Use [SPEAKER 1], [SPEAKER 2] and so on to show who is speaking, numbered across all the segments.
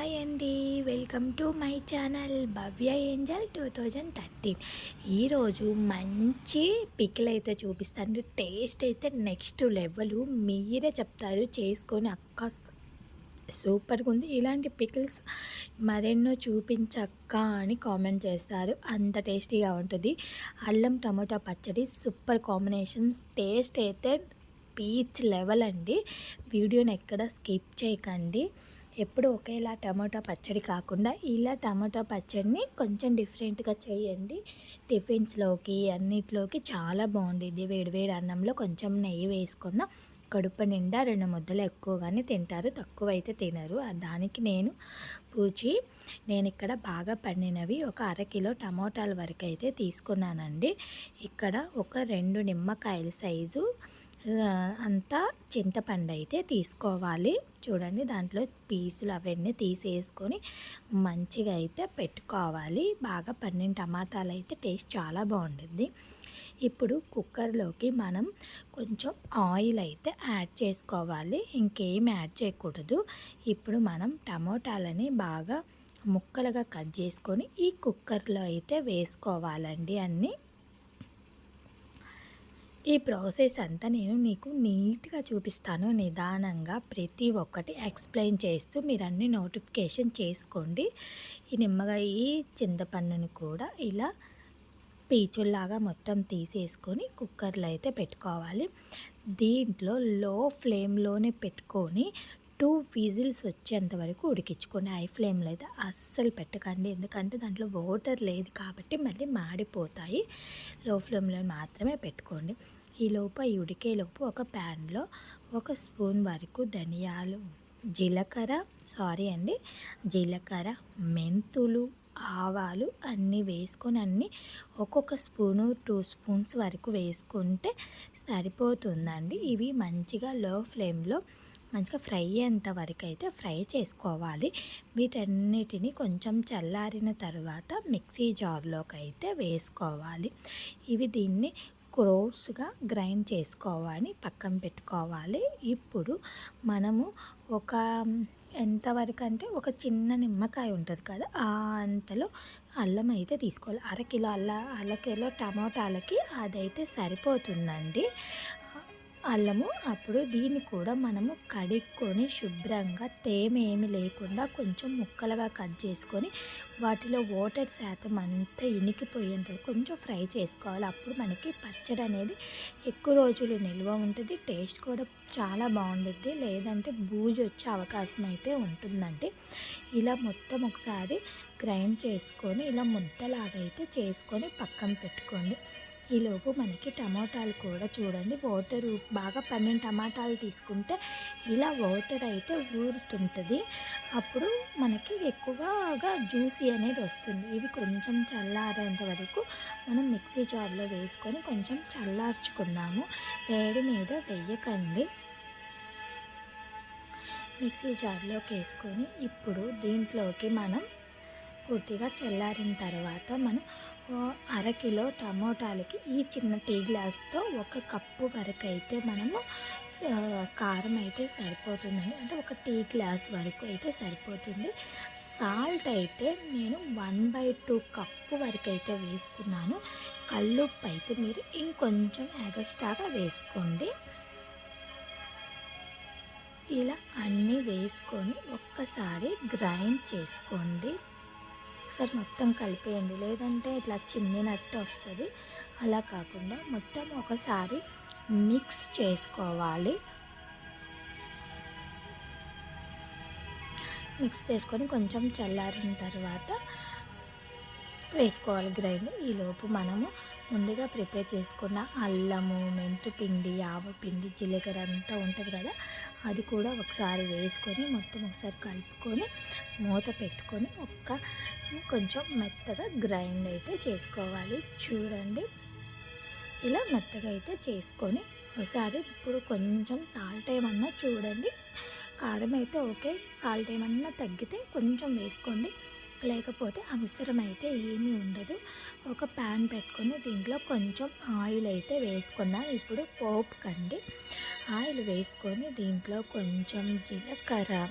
[SPEAKER 1] Hi అండి. Welcome to my channel Bhavya angel two thousand thirteen. ఈరోజు మంచి pickle అయితే చూపిస్తాను. టేస్ట్ అయితే నెక్స్ట్ లెవెల్. మీరే చెప్తారు. చేసుకొని అక్క సూపర్గా ఉంది. ఇలాంటి పికిల్స్ మరెన్నో చూపించక్క అని కామెంట్ చేస్తారు. అంత టేస్టీగా ఉంటుంది. అల్లం టమాటా పచ్చడి సూపర్ కాంబినేషన్. టేస్ట్ అయితే పీచ్ లెవెల్ అండి. వీడియోని ఎక్కడ స్కిప్ చేయకండి. ఎప్పుడు ఒకేలా టమాటా పచ్చడి కాకుండా ఇలా టమాటా పచ్చడిని కొంచెం డిఫరెంట్గా చేయండి. టిఫిన్స్లోకి అన్నిట్లోకి చాలా బాగుండేది. వేడివేడి అన్నంలో కొంచెం నెయ్యి వేసుకున్న కడుపు నిండా రెండు ముద్దలు ఎక్కువగానే తింటారు. తక్కువ అయితే తినరు దానికి నేను పూచి నేను ఇక్కడ బాగా పండినవి ఒక అరకిలో టమోటాల వరకు అయితే తీసుకున్నానండి. ఇక్కడ ఒక రెండు నిమ్మకాయల సైజు అంతా చింతపండు అయితే తీసుకోవాలి. చూడండి దాంట్లో పీసులు అవన్నీ తీసేసుకొని మంచిగా అయితే పెట్టుకోవాలి. బాగా పన్నెండు టమాటాలు అయితే టేస్ట్ చాలా బాగుంటుంది. ఇప్పుడు కుక్కర్లోకి మనం కొంచెం ఆయిల్ అయితే యాడ్ చేసుకోవాలి. ఇంకేం యాడ్ చేయకూడదు. ఇప్పుడు మనం టమోటాలని బాగా ముక్కలుగా కట్ చేసుకొని ఈ కుక్కర్లో అయితే వేసుకోవాలండి అన్నీ. ఈ ప్రాసెస్ అంతా నేను మీకు నీట్గా చూపిస్తాను. నిదానంగా ప్రతి ఒక్కటి ఎక్స్ప్లెయిన్ చేస్తూ మీరు అన్ని నోటిఫికేషన్ చేసుకోండి. ఈ నిమ్మగా ఈ చింతపండుని కూడా ఇలా పీచుల్లాగా మొత్తం తీసేసుకొని కుక్కర్లో అయితే పెట్టుకోవాలి. దీంట్లో లో ఫ్లేమ్లోనే పెట్టుకొని టూ విజిల్స్ వచ్చేంత వరకు ఉడికించుకోండి హై ఫ్లేమ్లో అయితే అస్సలు పెట్టకండి. ఎందుకంటే దాంట్లో వాటర్ లేదు కాబట్టి మళ్ళీ మాడిపోతాయి. లో ఫ్లేమ్లో మాత్రమే పెట్టుకోండి. ఈ లోపు ఈ ఉడికేలోపు ఒక ప్యాన్లో ఒక స్పూన్ వరకు ధనియాలు జీలకర్ర సారీ అండి జీలకర్ర మెంతులు ఆవాలు అన్నీ వేసుకొని అన్నీ ఒక్కొక్క స్పూను టూ స్పూన్స్ వరకు వేసుకుంటే సరిపోతుందండి. ఇవి మంచిగా లో ఫ్లేమ్లో మంచిగా ఫ్రై అయ్యేంత వరకు అయితే ఫ్రై చేసుకోవాలి. వీటన్నిటిని కొంచెం చల్లారిన తర్వాత మిక్సీ జార్లోకి అయితే వేసుకోవాలి. ఇవి దీన్ని క్రోర్స్గా గ్రైండ్ చేసుకోవాలి పక్కన పెట్టుకోవాలి. ఇప్పుడు మనము ఒక ఎంతవరకు అంటే ఒక చిన్న నిమ్మకాయ ఉంటుంది కదా ఆ అంతలో అల్లం అయితే తీసుకోవాలి. అరకిలో అల్ల అరకిలో టమాటాలకి అదైతే సరిపోతుందండి. అల్లము అప్పుడు దీన్ని కూడా మనము కడుక్కొని శుభ్రంగా తేమ ఏమి లేకుండా కొంచెం ముక్కలుగా కట్ చేసుకొని వాటిలో వాటర్ శాతం అంతా ఇనికిపోయేంత కొంచెం ఫ్రై చేసుకోవాలి. అప్పుడు మనకి పచ్చడి అనేది ఎక్కువ రోజులు నిల్వ ఉంటుంది. టేస్ట్ కూడా చాలా బాగుంటుంది. లేదంటే బూజు వచ్చే అవకాశం అయితే ఉంటుందండి. ఇలా మొత్తం ఒకసారి గ్రైండ్ చేసుకొని ఇలా ముద్దలాగైతే చేసుకొని పక్కన పెట్టుకోండి. ఈలోపు మనకి టమాటాలు కూడా చూడండి. వాటర్ బాగా పన్నెండు టమాటాలు తీసుకుంటే ఇలా వాటర్ అయితే ఊరుతుంటుంది. అప్పుడు మనకి ఎక్కువగా జ్యూసీ అనేది వస్తుంది. ఇవి కొంచెం చల్లారేంత వరకు మనం మిక్సీ జార్లో వేసుకొని కొంచెం చల్లార్చుకున్నాము వేడి మీద వేయకండి. మిక్సీ జార్లోకి వేసుకొని ఇప్పుడు దీంట్లోకి మనం పూర్తిగా చల్లారిన తర్వాత మనం అరకిలో టమోటాలకి ఈ చిన్న టీ గ్లాస్తో ఒక కప్పు వరకు అయితే మనము కారం అయితే సరిపోతుందండి. అంటే ఒక టీ గ్లాస్ వరకు అయితే సరిపోతుంది. సాల్ట్ అయితే నేను వన్ బై టూ కప్పు వరకు అయితే వేసుకున్నాను. కల్లుప్పు అయితే మీరు ఇంకొంచెం ఎగస్ట్రాగా వేసుకోండి. ఇలా అన్నీ వేసుకొని ఒక్కసారి గ్రైండ్ చేసుకోండి. ఒకసారి మొత్తం కలిపేయండి. లేదంటే ఇట్లా చిన్నినట్టు వస్తుంది. అలా కాకుండా మొత్తం ఒకసారి మిక్స్ చేసుకోవాలి. మిక్స్ చేసుకొని కొంచెం చల్లారిన తర్వాత వేసుకోవాలి గ్రైండ్. ఈలోపు మనము ముందుగా ప్రిపేర్ చేసుకున్న అల్లము మెంతు పిండి ఆవ పిండి జీలకర్ర అంతా ఉంటుంది కదా అది కూడా ఒకసారి వేసుకొని మొత్తం ఒకసారి కలుపుకొని మూత పెట్టుకొని ఒక్క కొంచెం మెత్తగా గ్రైండ్ అయితే చేసుకోవాలి. చూడండి. ఇలా మెత్తగా అయితే చేసుకొని ఒకసారి ఇప్పుడు కొంచెం సాల్ట్ ఏమన్నా చూడండి. కారం అయితే ఓకే. సాల్ట్ ఏమన్నా తగ్గితే కొంచెం వేసుకోండి. లేకపోతే అవసరం అయితే ఏమీ ఉండదు. ఒక ప్యాన్ పెట్టుకొని దీంట్లో కొంచెం ఆయిల్ అయితే వేసుకుందాం. ఇప్పుడు పోపు కండి. ఆయిల్ వేసుకొని దీంట్లో కొంచెం జీలకర్ర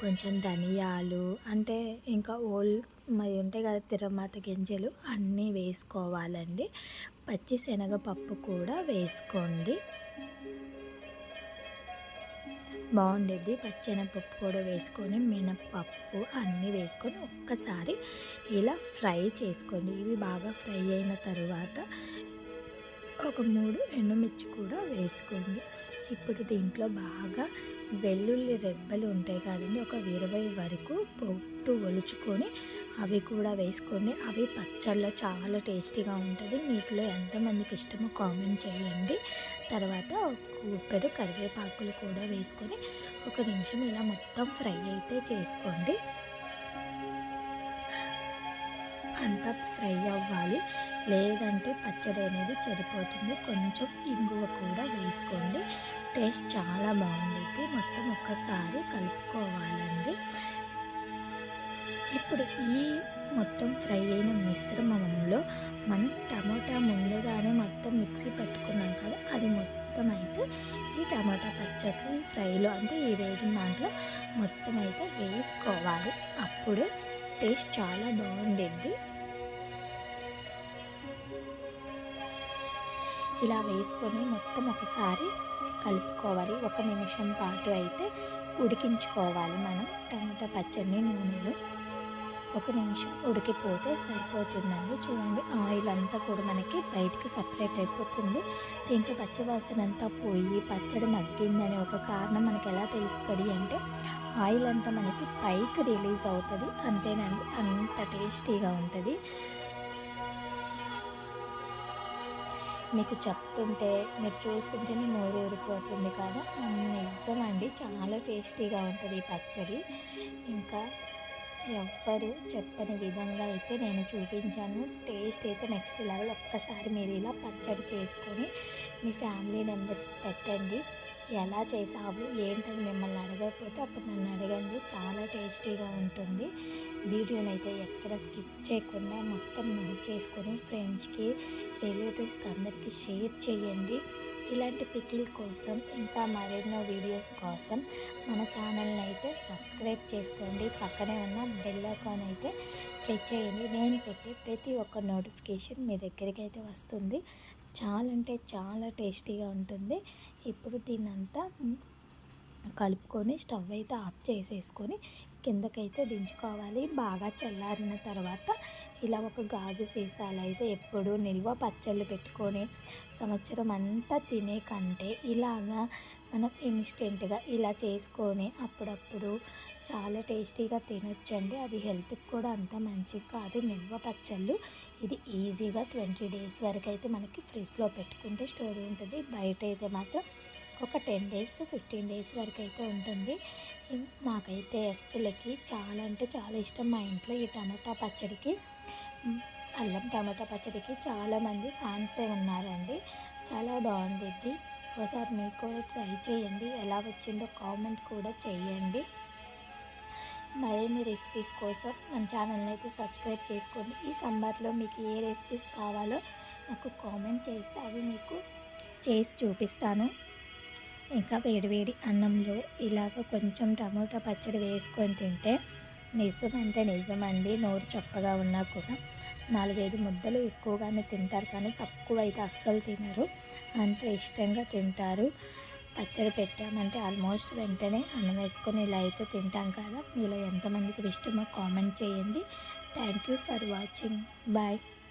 [SPEAKER 1] కొంచెం ధనియాలు అంటే ఇంకా ఓల్ మరి ఉంటాయి కదా తిరమాత గింజలు అన్నీ వేసుకోవాలండి. పచ్చి శనగపప్పు కూడా వేసుకోండి. బాగుండేది. పచ్చెనపప్పు కూడా వేసుకొని మినప్పప్పు అన్నీ వేసుకొని ఒక్కసారి ఇలా ఫ్రై చేసుకోండి. ఇవి బాగా ఫ్రై అయిన తర్వాత ఒక మూడు ఎండుమిర్చి కూడా వేసుకోండి. ఇప్పుడు దీంట్లో బాగా వెల్లుల్లి రెబ్బలు ఉంటాయి కదండి. ఒక ఇరవై వరకు పొట్టు ఒలుచుకొని అవి కూడా వేసుకోండి. అవి పచ్చళ్ళలో చాలా టేస్టీగా ఉంటుంది. మీకులో ఎంతమందికి ఇష్టమో కామెంట్ చేయండి. తర్వాత ఉప్పెడు కరివేపాకులు కూడా వేసుకొని ఒక నిమిషం ఇలా మొత్తం ఫ్రై అయితే చేసుకోండి. అంతా ఫ్రై అవ్వాలి. లేదంటే పచ్చడి అనేది చెడిపోతుంది. కొంచెం ఇంగువ కూడా వేసుకోండి. టేస్ట్ చాలా బాగుంటుంది మొత్తం ఒక్కసారి కలుపుకోవాలండి. ఇప్పుడు ఈ మొత్తం ఫ్రై అయిన మిశ్రమంలో మనం టమాటా ముందుగానే మొత్తం మిక్సీ పెట్టుకున్నాం కదా అది మొత్తం అయితే ఈ టమాటా పచ్చడి ఫ్రైలో అంటే ఈ వేగిన దాంట్లో మొత్తం అయితే వేసుకోవాలి. అప్పుడు టేస్ట్ చాలా బాగుండిద్ది. ఇలా వేసుకొని మొత్తం ఒకసారి కలుపుకోవాలి. ఒక నిమిషం పాటు అయితే ఉడికించుకోవాలి మనం టమాటా పచ్చడిని నూనెలో. ఒక నిమిషం ఉడికిపోతే సరిపోతుందండి. చూడండి ఆయిల్ అంతా కూడా మనకి బయటికి సపరేట్ అయిపోతుంది. దీంట్లో పచ్చివాసన అంతా పోయి పచ్చడి మగ్గిందనే ఒక కారణం మనకి ఎలా తెలుస్తుంది అంటే ఆయిల్ అంతా మనకి పైకి రిలీజ్ అవుతుంది. అంతేనండి అంత టేస్టీగా ఉంటుంది. మీకు చెప్తుంటే మీరు చూస్తుంటేనే నోరు ఊరిపోతుంది కదా. నిజమండి చాలా టేస్టీగా ఉంటుంది ఈ పచ్చడి. ఇంకా ఎవ్వరు చెప్పని విధంగా అయితే నేను చూపించాను. టేస్ట్ అయితే నెక్స్ట్ లెవెల్. ఒక్కసారి మీరు ఇలా పచ్చడి చేసుకొని మీ ఫ్యామిలీ మెంబర్స్ పెట్టండి. ఎలా చేసావు ఏంటని మిమ్మల్ని అడగకపోతే అప్పుడు నన్ను అడగండి. చాలా టేస్టీగా ఉంటుంది. వీడియోని అయితే ఎక్కడ స్కిప్ చేయకుండా మొత్తం నోట్ చేసుకొని ఫ్రెండ్స్కి రిలేటివ్స్కి అందరికీ షేర్ చేయండి. ఇలాంటి పికిల్ కోసం ఇంకా మరెన్నో వీడియోస్ కోసం మన ఛానల్ని అయితే సబ్స్క్రైబ్ చేసుకోండి. పక్కనే ఉన్న బెల్ ఐకాన్ అయితే క్లిక్ చేయండి. నేను పెట్టే ప్రతి ఒక్క నోటిఫికేషన్ మీ దగ్గరికి అయితే వస్తుంది. చాలా అంటే చాలా టేస్టీగా ఉంటుంది. ఇప్పుడు దీన్నంతా కలుపుకొని స్టవ్ అయితే ఆఫ్ చేసేసుకొని కిందకైతే దించుకోవాలి. బాగా చల్లారిన తర్వాత ఇలా ఒక గాజు సీసాలు అయితే ఎప్పుడు నిల్వ పచ్చళ్ళు పెట్టుకొని సంవత్సరం అంతా తినే కంటే ఇలాగా మనం ఇన్స్టెంట్గా ఇలా చేసుకొని అప్పుడప్పుడు చాలా టేస్టీగా తినొచ్చండి. అది హెల్త్కి కూడా అంత మంచిది కాదు. నిల్వ పచ్చళ్ళు ఇది ఈజీగా ట్వంటీ డేస్ వరకు అయితే మనకి ఫ్రిడ్జ్లో పెట్టుకుంటే స్టోర్ ఉంటుంది. బయట అయితే మాత్రం ఒక టెన్ డేస్ ఫిఫ్టీన్ డేస్ వరకు అయితే ఉంటుంది నాకైతే అస్సలకి చాలా అంటే చాలా ఇష్టం మా ఇంట్లో ఈ టమాటా పచ్చడికి. అల్లం టమాటా పచ్చడికి చాలామంది ఫ్యాన్సే ఉన్నారండి. చాలా బాగుండిద్ది. ఒకసారి మీరు కూడా ట్రై చేయండి. ఎలా వచ్చిందో కామెంట్ కూడా చేయండి. మరిన్ని రెసిపీస్ కోసం మన ఛానల్ని అయితే సబ్స్క్రైబ్ చేసుకోండి. ఈ సమ్మర్లో మీకు ఏ రెసిపీస్ కావాలో నాకు కామెంట్ చేస్తే అవి మీకు చేసి చూపిస్తాను. ఇంకా వేడివేడి అన్నంలో ఇలాగ కొంచెం టమోటా పచ్చడి వేసుకొని తింటే నిజం అంటే నిజమండి. నోరు చప్పగా ఉన్నా కూడా నాలుగైదు ముద్దలు ఎక్కువగానే తింటారు కానీ తక్కువ అయితే అస్సలు తినరు. అంత ఇష్టంగా తింటారు. పచ్చడి పెట్టామంటే ఆల్మోస్ట్ వెంటనే అన్నం వేసుకొని ఇలా అయితే తింటాం కదా. మీలో ఎంతమందికి ఇష్టమో కామెంట్ చేయండి. Thank you for watching. Bye.